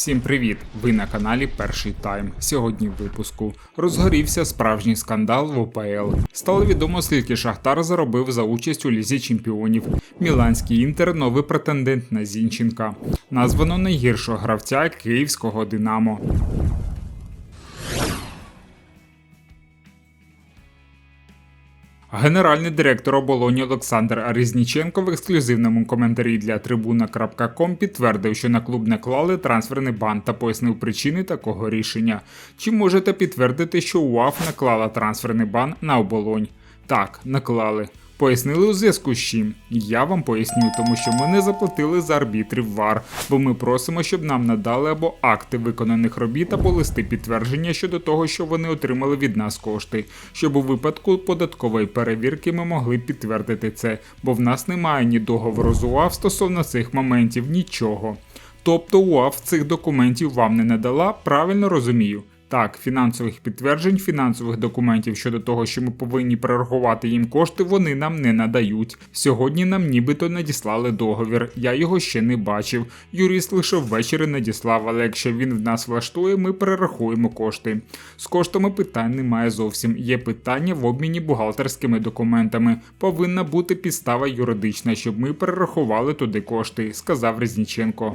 Всім привіт! Ви на каналі Перший Тайм. Сьогодні в випуску розгорівся справжній скандал в ОПЛ. Стало відомо, скільки Шахтар заробив за участь у лізі чемпіонів. Міланський інтер новий претендент на Зінченка. Названо найгіршого гравця київського Динамо. Генеральний директор оболоні Олександр Різніченко в ексклюзивному коментарі для Трибуна.ком підтвердив, що на клуб не клали трансферний бан та пояснив причини такого рішення. Чи можете підтвердити, що УАФ наклала трансферний бан на оболонь? Так, наклали. Пояснили у зв'язку з чим? Я вам поясню, тому що ми не заплатили за арбітрів ВАР, бо ми просимо, щоб нам надали або акти виконаних робіт, або листи підтвердження щодо того, що вони отримали від нас кошти, щоб у випадку податкової перевірки ми могли підтвердити це, бо в нас немає ні договору з УАВ стосовно цих моментів, нічого. Тобто УАВ цих документів вам не надала, правильно розумію. Так, фінансових підтверджень, фінансових документів щодо того, що ми повинні перерахувати їм кошти, вони нам не надають. Сьогодні нам нібито надіслали договір. Я його ще не бачив. Юрист лише ввечері надіслав, але якщо він в нас влаштує, ми перерахуємо кошти. З коштами питань немає зовсім. Є питання в обміні бухгалтерськими документами. Повинна бути підстава юридична, щоб ми перерахували туди кошти, сказав Резніченко.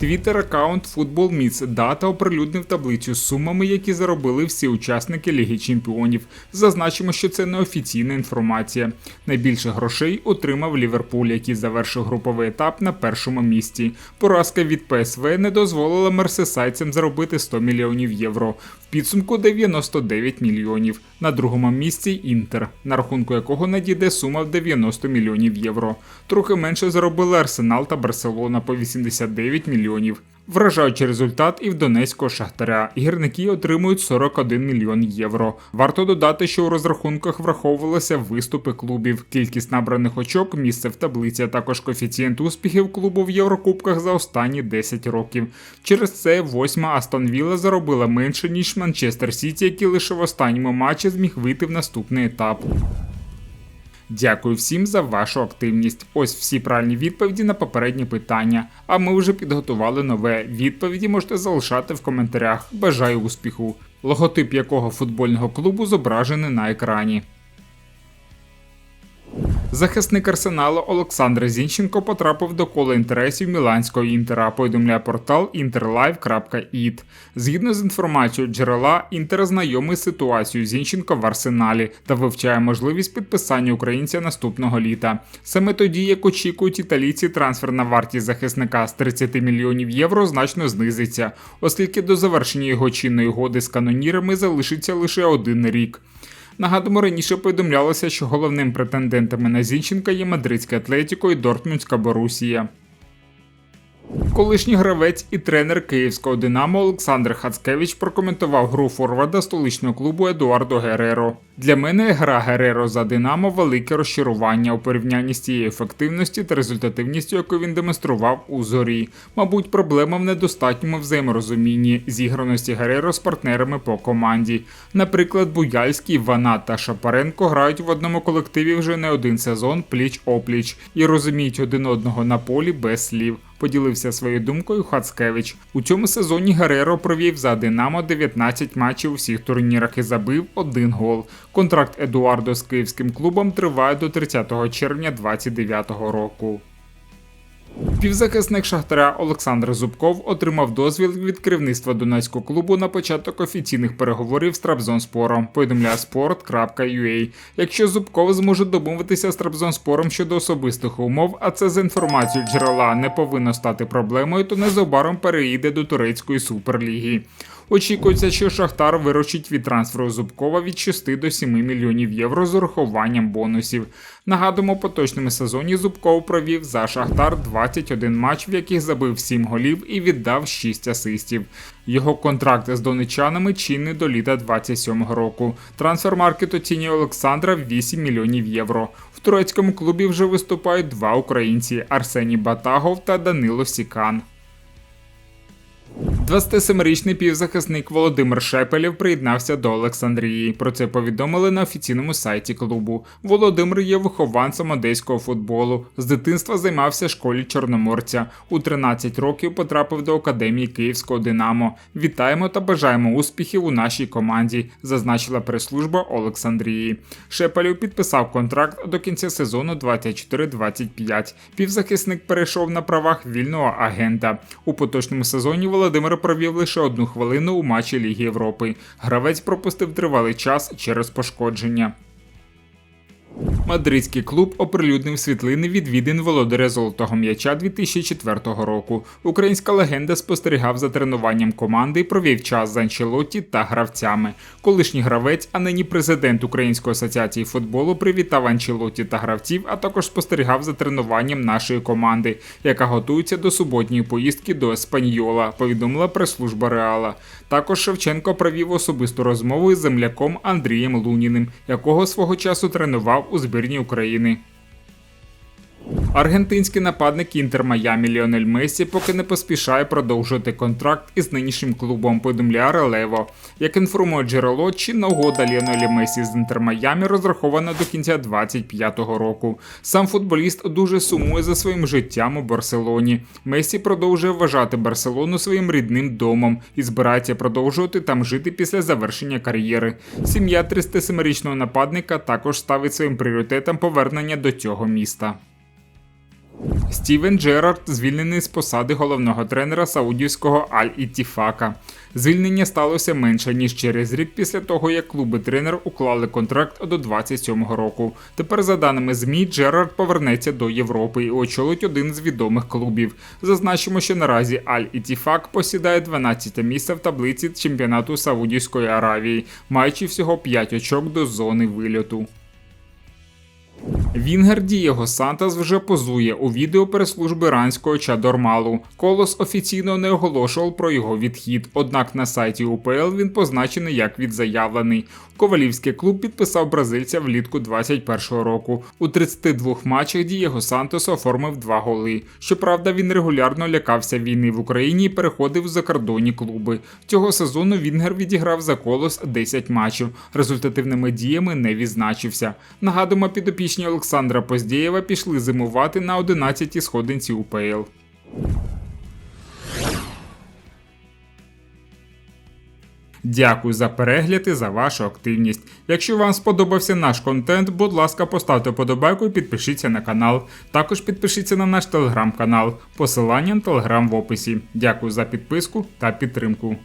Твіттер аккаунт Football Meets дата оприлюднив таблицю з сумами, які заробили всі учасники Ліги Чемпіонів. Зазначимо, що це неофіційна інформація. Найбільше грошей отримав Ліверпуль, який завершив груповий етап на першому місці. Поразка від ПСВ не дозволила мерсесайцям заробити 100 мільйонів євро. Підсумку 99 мільйонів. На другому місці Інтер, на рахунку якого надійде сума в 90 мільйонів євро. Трохи менше заробили Арсенал та Барселона по 89 мільйонів. Вражаючий результат і в Донецького шахтаря. Гірники отримують 41 мільйон євро. Варто додати, що у розрахунках враховувалися виступи клубів, кількість набраних очок, місце в таблиці, а також коефіцієнт успіхів клубу в Єврокубках за останні 10 років. Через це восьма Астон Вілла заробила менше ніж Манчестер Сіті, який лише в останньому матчі зміг вийти в наступний етап. Дякую всім за вашу активність. Ось всі правильні відповіді на попередні питання. А ми вже підготували нове. Відповіді можете залишати в коментарях. Бажаю успіху! Логотип якого футбольного клубу зображений на екрані. Захисник арсеналу Олександр Зінченко потрапив до кола інтересів Міланського інтера. Повідомляє портал interlive.it. Згідно з інформацією джерела, інтер знайомий з ситуацією Зінченко в арсеналі та вивчає можливість підписання українця наступного літа. Саме тоді, як очікують італійці, трансферна вартість захисника з 30 мільйонів євро значно знизиться, оскільки до завершення його чинної угоди з канонірами залишиться лише один рік. Нагадуємо, раніше повідомлялося, що головним претендентами на Зінченка є мадридське Атлетіко і Дортмундська Борусія. Колишній гравець і тренер київського Динамо Олександр Хацкевич прокоментував гру форварда столичного клубу Едуардо Гереро. Для мене гра Гереро за Динамо велике розчарування у порівнянні з тією ефективністю та результативністю, яку він демонстрував у зорі. Мабуть, проблема в недостатньому взаєморозумінні зіграності Гереро з партнерами по команді. Наприклад, Буяльський, Вана та Шапаренко грають в одному колективі вже не один сезон пліч опліч і розуміють один одного на полі без слів поділився своєю думкою Хацкевич. У цьому сезоні Гереро провів за Динамо 19 матчів у всіх турнірах і забив один гол. Контракт Едуардо з київським клубом триває до 30 червня 2029 року. Півзахисник Шахтаря Олександр Зубков отримав дозвіл від керівництва Донецького клубу на початок офіційних переговорів з Трабзонспором. Повідомляє sport.ua. Якщо Зубков зможе домовитися з Трабзонспором щодо особистих умов, а це за інформацією джерела не повинно стати проблемою, то незабаром переїде до турецької суперліги. Очікується, що Шахтар виручить від трансферу Зубкова від 6 до 7 мільйонів євро з урахуванням бонусів. Нагадуємо, по точному сезоні Зубков провів за Шахтар 21 матч, в яких забив 7 голів і віддав 6 асистів. Його контракт з донечанами чинний до літа 27 року. Трансфер маркет оцінює Олександра в 8 мільйонів євро. В турецькому клубі вже виступають два українці Арсеній Батагов та Данило Сікан. 27-річний півзахисник Володимир Шепелєв приєднався до Олександрії. Про це повідомили на офіційному сайті клубу. Володимир є вихованцем одеського футболу. З дитинства займався школі Чорноморця. У 13 років потрапив до академії Київського Динамо. Вітаємо та бажаємо успіхів у нашій команді, зазначила прес-служба Олександрії. Шепелєв підписав контракт до кінця сезону 24-25. Півзахисник перейшов на правах вільного агента. У поточному сезоні Володимир провів лише одну хвилину у матчі Ліги Європи. Гравець пропустив тривалий час через пошкодження. Мадридський клуб оприлюднив світлини відвідин володаря золотого м'яча 2004 року. Українська легенда спостерігав за тренуванням команди провів час з Анчелотті та гравцями. Колишній гравець, а нині президент Української асоціації футболу, привітав Анчелотті та гравців, а також спостерігав за тренуванням нашої команди, яка готується до суботньої поїздки до Еспаньола. Повідомила прес-служба Реала. Також Шевченко провів особисту розмову із земляком Андрієм Луніним, якого свого часу тренував у збірні України. Аргентинський нападник Інтер Майамі Ліонель Месі поки не поспішає продовжувати контракт із нинішнім клубом, повідомляє Релево. Як інформує джерело, чинна угода Ліонеля Месі з Інтер Майамі розрахована до кінця 25-го року. Сам футболіст дуже сумує за своїм життям у Барселоні. Месі продовжує вважати Барселону своїм рідним домом і збирається продовжувати там жити після завершення кар'єри. Сім'я 37-річного нападника також ставить своїм пріоритетом повернення до цього міста. Стівен Джерард звільнений з посади головного тренера саудівського Аль-Іттіфака. Звільнення сталося менше ніж через рік після того, як клуб і тренер уклали контракт до 27-го року. Тепер, за даними ЗМІ, Джерард повернеться до Європи і очолить один з відомих клубів. Зазначимо, що наразі Аль-Іттіфак посідає 12 місце в таблиці чемпіонату Саудівської Аравії, маючи всього 5 очок до зони вильоту. Вінгер Дієго Сантас вже позує у відео прес-служби іранського Чадормалу. Колос офіційно не оголошував про його відхід, однак на сайті УПЛ він позначений як відзаявлений. Ковалівський клуб підписав бразильця влітку 21-го року. У 32 матчах Дієго Сантос оформив два голи. Щоправда, він регулярно лякався війни в Україні і переходив в закордонні клуби. Цього сезону Вінгер відіграв за колос 10 матчів. Результативними діями не відзначився. Нагадуємо, підопічні Олександра Поздєєва пішли зимувати на 11-й сходинці УПЛ. Дякую за перегляд і за вашу активність. Якщо вам сподобався наш контент, будь ласка, поставте подобайку і підпишіться на канал. Також підпишіться на наш телеграм-канал. Посилання на телеграм в описі. Дякую за підписку та підтримку.